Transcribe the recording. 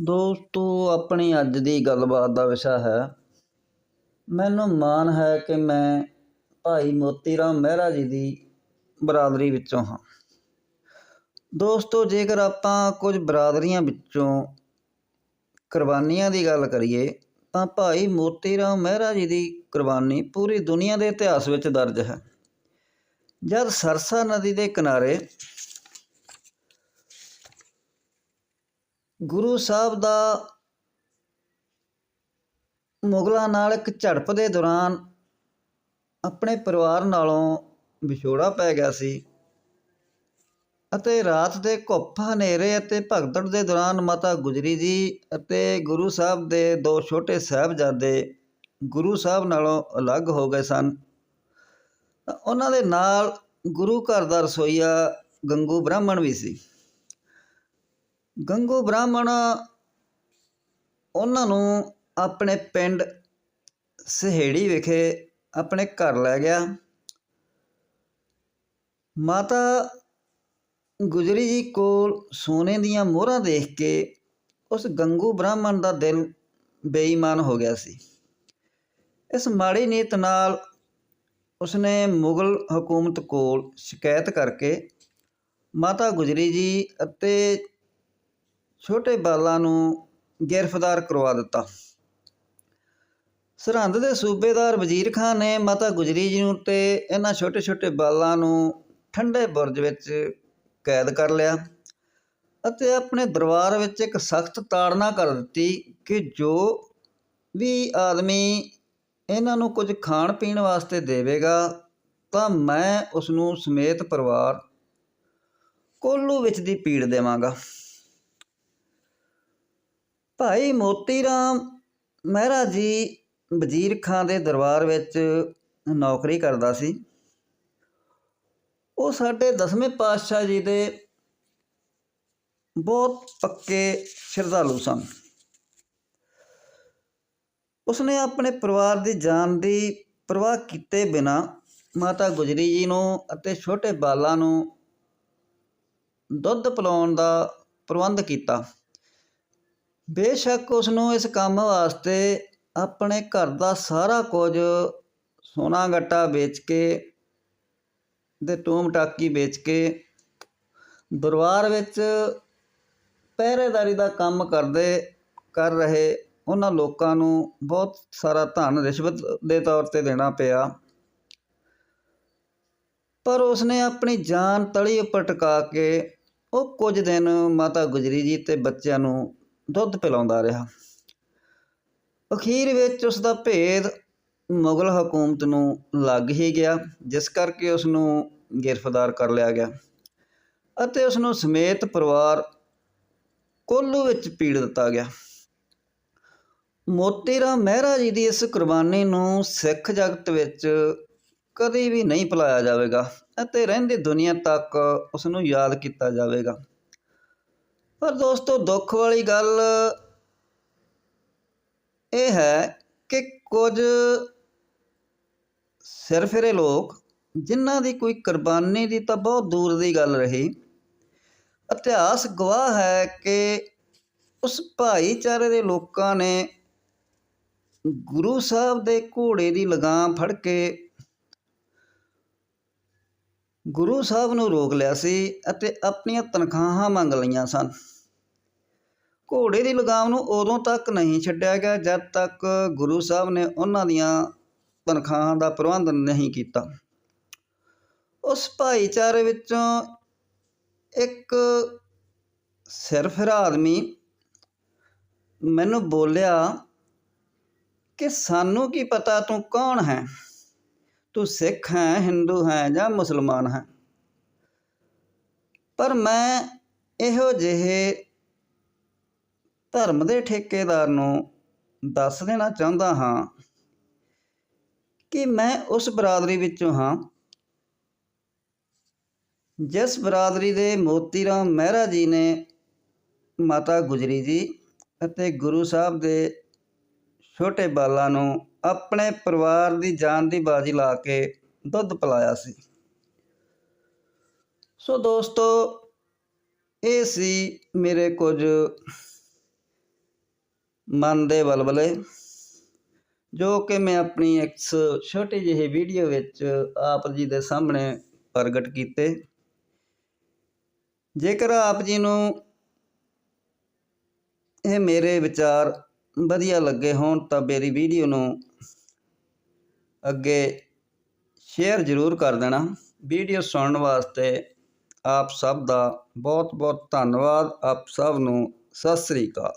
ਦੋਸਤੋ, ਆਪਣੀ ਅੱਜ ਦੀ ਗੱਲਬਾਤ ਦਾ ਵਿਸ਼ਾ ਹੈ, ਮੈਨੂੰ ਮਾਣ ਹੈ ਕਿ ਮੈਂ ਭਾਈ ਮੋਤੀ ਰਾਮ ਮਹਿਰਾ ਜੀ ਦੀ ਬਰਾਦਰੀ ਵਿੱਚੋਂ ਹਾਂ। ਦੋਸਤੋ, ਜੇਕਰ ਆਪਾਂ ਕੁਝ ਬਰਾਦਰੀਆਂ ਵਿੱਚੋਂ ਕੁਰਬਾਨੀਆਂ ਦੀ ਗੱਲ ਕਰੀਏ, ਤਾਂ ਭਾਈ ਮੋਤੀ ਰਾਮ ਮਹਿਰਾ ਜੀ ਦੀ ਕੁਰਬਾਨੀ ਪੂਰੀ ਦੁਨੀਆ ਦੇ ਇਤਿਹਾਸ ਵਿੱਚ ਦਰਜ ਹੈ। ਜਦ ਸਰਸਾ ਨਦੀ ਦੇ ਕਿਨਾਰੇ ਗੁਰੂ ਸਾਹਿਬ ਦਾ ਮੁਗਲਾਂ ਨਾਲ ਇੱਕ ਝੜਪ ਦੇ ਦੌਰਾਨ ਆਪਣੇ ਪਰਿਵਾਰ ਨਾਲੋਂ ਵਿਛੋੜਾ ਪੈ ਗਿਆ ਸੀ ਅਤੇ ਰਾਤ ਦੇ ਘੁੱਪ ਹਨੇਰੇ ਅਤੇ ਭਗਦੜ ਦੇ ਦੌਰਾਨ ਮਾਤਾ ਗੁਜਰੀ ਜੀ ਅਤੇ ਗੁਰੂ ਸਾਹਿਬ ਦੇ ਦੋ ਛੋਟੇ ਸਾਹਿਬਜ਼ਾਦੇ ਗੁਰੂ ਸਾਹਿਬ ਨਾਲੋਂ ਅਲੱਗ ਹੋ ਗਏ ਸਨ। ਉਹਨਾਂ ਦੇ ਨਾਲ ਗੁਰੂ ਘਰ ਦਾ ਰਸੋਈਆ ਗੰਗੂ ਬ੍ਰਾਹਮਣ ਵੀ ਸੀ। ਗੰਗੂ ਬ੍ਰਾਹਮਣ ਉਹਨਾਂ ਨੂੰ ਆਪਣੇ ਪਿੰਡ ਸਹੇੜੀ ਵਿਖੇ ਆਪਣੇ ਘਰ ਲੈ ਗਿਆ। ਮਾਤਾ ਗੁਜਰੀ ਜੀ ਕੋਲ ਸੋਨੇ ਦੀਆਂ ਮੋਹਰਾਂ ਦੇਖ ਕੇ ਉਸ ਗੰਗੂ ਬ੍ਰਾਹਮਣ ਦਾ ਦਿਲ ਬੇਈਮਾਨ ਹੋ ਗਿਆ ਸੀ। ਇਸ ਮਾੜੀ ਨੀਤ ਨਾਲ ਉਸਨੇ ਮੁਗਲ ਹਕੂਮਤ ਕੋਲ ਸ਼ਿਕਾਇਤ ਕਰਕੇ ਮਾਤਾ ਗੁਜਰੀ ਜੀ ਅਤੇ ਛੋਟੇ ਬਾਲਾਂ ਨੂੰ ਗ੍ਰਿਫਤਾਰ ਕਰਵਾ ਦਿੱਤਾ। ਸਰਹੰਦ ਦੇ ਸੂਬੇਦਾਰ ਵਜ਼ੀਰ ਖਾਨ ਨੇ ਮਾਤਾ ਗੁਜਰੀ ਜੀ ਨੂੰ ਤੇ ਇਹਨਾਂ ਛੋਟੇ ਛੋਟੇ ਬਾਲਾਂ ਨੂੰ ਠੰਡੇ ਬੁਰਜ ਵਿੱਚ ਕੈਦ ਕਰ ਲਿਆ ਅਤੇ ਆਪਣੇ ਦਰਬਾਰ ਵਿੱਚ ਇੱਕ ਸਖਤ ਤਾੜਨਾ ਕਰ ਦਿੱਤੀ ਕਿ ਜੋ ਵੀ ਆਦਮੀ ਇਹਨਾਂ ਨੂੰ ਕੁਝ ਖਾਣ ਪੀਣ ਵਾਸਤੇ ਦੇਵੇਗਾ, ਤਾਂ ਮੈਂ ਉਸ ਨੂੰ ਸਮੇਤ ਪਰਿਵਾਰ ਕੋਲੂ ਵਿੱਚ ਦੀ ਪੀੜ ਦੇਵਾਂਗਾ। ਭਾਈ ਮੋਤੀ ਰਾਮ ਮਹਿਰਾ ਜੀ ਵਜ਼ੀਰ ਖਾਨ ਦੇ ਦਰਬਾਰ ਵਿੱਚ ਨੌਕਰੀ ਕਰਦਾ ਸੀ। ਉਹ ਸਾਡੇ ਦਸਵੇਂ ਪਾਤਸ਼ਾਹ ਜੀ ਦੇ ਬਹੁਤ ਪੱਕੇ ਸ਼ਰਧਾਲੂ ਸਨ। ਉਸਨੇ ਆਪਣੇ ਪਰਿਵਾਰ ਦੀ ਜਾਨ ਦੀ ਪਰਵਾਹ ਕੀਤੇ ਬਿਨਾ ਮਾਤਾ ਗੁਜਰੀ ਜੀ ਨੂੰ ਅਤੇ ਛੋਟੇ ਬਾਲਾਂ ਨੂੰ ਦੁੱਧ ਪਿਲਾਉਣ ਦਾ ਪ੍ਰਬੰਧ ਕੀਤਾ। ਬੇਸ਼ੱਕ ਉਸ ਨੂੰ ਇਸ ਕੰਮ ਵਾਸਤੇ ਆਪਣੇ ਘਰ ਦਾ ਸਾਰਾ ਕੁਝ ਸੋਨਾ ਗੱਟਾ ਵੇਚ ਕੇ ਦੇ ਟੂਮ ਟਾਕੀ ਵੇਚ ਕੇ ਦਰਬਾਰ ਵਿੱਚ ਪਹਿਰੇਦਾਰੀ ਦਾ ਕੰਮ ਕਰਦੇ ਕਰ ਰਹੇ ਉਹਨਾਂ ਲੋਕਾਂ ਨੂੰ ਬਹੁਤ ਸਾਰਾ ਧਨ ਰਿਸ਼ਵਤ ਦੇ ਤੌਰ ਤੇ ਦੇਣਾ ਪਿਆ। ਪਰ ਉਸਨੇ ਆਪਣੀ ਜਾਨ ਤਲੀ ਉੱਪਰ ਟਿਕਾ ਕੇ ਉਹ ਕੁਝ ਦਿਨ ਮਾਤਾ ਗੁਜਰੀ ਜੀ ਤੇ ਬੱਚਿਆਂ ਨੂੰ ਦੁੱਧ ਪਿਲਾਉਂਦਾ ਰਿਹਾ। ਅਖੀਰ ਵਿੱਚ ਉਸ ਦਾ ਭੇਦ ਮੁਗਲ ਹਕੂਮਤ ਨੂੰ ਲੱਗ ਹੀ ਗਿਆ, ਜਿਸ ਕਰਕੇ ਉਸ ਨੂੰ ਗ੍ਰਿਫਤਾਰ ਕਰ ਲਿਆ ਗਿਆ ਅਤੇ ਉਸ ਨੂੰ ਸਮੇਤ ਪਰਿਵਾਰ ਕੋਲੂ ਵਿੱਚ ਪੀੜ ਦਿੱਤਾ ਗਿਆ। ਮੋਤੀ ਰਾਮ ਮਹਿਰਾ ਜੀ ਦੀ ਇਸ ਕੁਰਬਾਨੀ ਨੂੰ ਸਿੱਖ ਜਗਤ ਵਿੱਚ ਕਦੇ ਵੀ ਨਹੀਂ ਭੁਲਾਇਆ ਜਾਵੇਗਾ ਅਤੇ ਰਹਿੰਦੀ ਦੁਨੀਆ ਤੱਕ ਉਸ ਨੂੰ ਯਾਦ ਕੀਤਾ ਜਾਵੇਗਾ। ਪਰ ਦੋਸਤੋ, ਦੁੱਖ ਵਾਲੀ ਗੱਲ ਇਹ ਹੈ ਕਿ ਕੁਝ ਸਿਰਫਿਰੇ ਲੋਕ, ਜਿਨ੍ਹਾਂ ਦੀ ਕੋਈ ਕੁਰਬਾਨੀ ਦੀ ਤਾਂ ਬਹੁਤ ਦੂਰ ਦੀ ਗੱਲ ਰਹੀ, ਇਤਿਹਾਸ ਗਵਾਹ ਹੈ ਕਿ ਉਸ ਭਾਈਚਾਰੇ ਦੇ ਲੋਕਾਂ ਨੇ ਗੁਰੂ ਸਾਹਿਬ ਦੇ ਘੋੜੇ ਦੀ ਲਗਾਮ ਫੜ ਕੇ ਗੁਰੂ ਸਾਹਿਬ ਨੂੰ ਰੋਕ ਲਿਆ ਸੀ ਅਤੇ ਆਪਣੀਆਂ ਤਨਖਾਹਾਂ ਮੰਗ ਲਈਆਂ ਸਨ। ਘੋੜੇ ਦੀ ਲਗਾਮ ਨੂੰ ਉਦੋਂ ਤੱਕ ਨਹੀਂ ਛੱਡਿਆ ਗਿਆ ਜਦ ਤੱਕ ਗੁਰੂ ਸਾਹਿਬ ਨੇ ਉਹਨਾਂ ਦੀਆਂ ਤਨਖਾਹਾਂ ਦਾ ਪ੍ਰਬੰਧ ਨਹੀਂ ਕੀਤਾ। ਉਸ ਭਾਈਚਾਰੇ ਵਿੱਚੋਂ ਇੱਕ ਸਿਰਫਿਰਾ ਆਦਮੀ ਮੈਨੂੰ ਬੋਲਿਆ ਕਿ ਸਾਨੂੰ ਕੀ ਪਤਾ ਤੂੰ ਕੌਣ ਹੈ? ਤੂੰ ਸਿੱਖ ਹੈ, ਹਿੰਦੂ ਹੈ ਜਾਂ ਮੁਸਲਮਾਨ ਹੈ? ਪਰ ਮੈਂ ਇਹੋ ਜਿਹੇ ਧਰਮ ਦੇ ਠੇਕੇਦਾਰ ਨੂੰ ਦੱਸ ਦੇਣਾ ਚਾਹੁੰਦਾ ਹਾਂ ਕਿ ਮੈਂ ਉਸ ਬਰਾਦਰੀ ਵਿੱਚੋਂ ਹਾਂ, ਜਿਸ ਬਰਾਦਰੀ ਦੇ ਮੋਤੀ ਰਾਮ ਮਹਿਰਾ ਜੀ ਨੇ ਮਾਤਾ ਗੁਜਰੀ ਜੀ ਅਤੇ ਗੁਰੂ ਸਾਹਿਬ ਦੇ ਛੋਟੇ ਬਾਲਾਂ ਨੂੰ ਆਪਣੇ ਪਰਿਵਾਰ ਦੀ ਜਾਨ ਦੀ ਬਾਜੀ ਲਾ ਕੇ ਦੁੱਧ ਪਿਲਾਇਆ ਸੀ। ਸੋ ਦੋਸਤੋ, ਇਹ ਸੀ ਮੇਰੇ ਕੁਝ ਮਨ ਦੇ ਬਲਬਲੇ, ਜੋ ਕਿ ਮੈਂ ਆਪਣੀ ਇੱਕ ਛੋਟੀ ਜਿਹੀ ਵੀਡੀਓ ਵਿੱਚ ਆਪ ਜੀ ਦੇ ਸਾਹਮਣੇ ਪ੍ਰਗਟ ਕੀਤੇ। ਜੇਕਰ ਆਪ ਜੀ ਨੂੰ ਇਹ ਮੇਰੇ ਵਿਚਾਰ ਵਧੀਆ ਲੱਗੇ ਹੋਣ ਤਾਂ ਮੇਰੀ ਵੀਡੀਓ ਨੂੰ ਅੱਗੇ ਸ਼ੇਅਰ ਜ਼ਰੂਰ ਕਰ ਦੇਣਾ। ਵੀਡੀਓ ਸੁਣਨ ਵਾਸਤੇ ਆਪ ਸਭ ਦਾ ਬਹੁਤ ਬਹੁਤ ਧੰਨਵਾਦ। ਆਪ ਸਭ ਨੂੰ ਸਤਿ ਸ੍ਰੀ ਅਕਾਲ।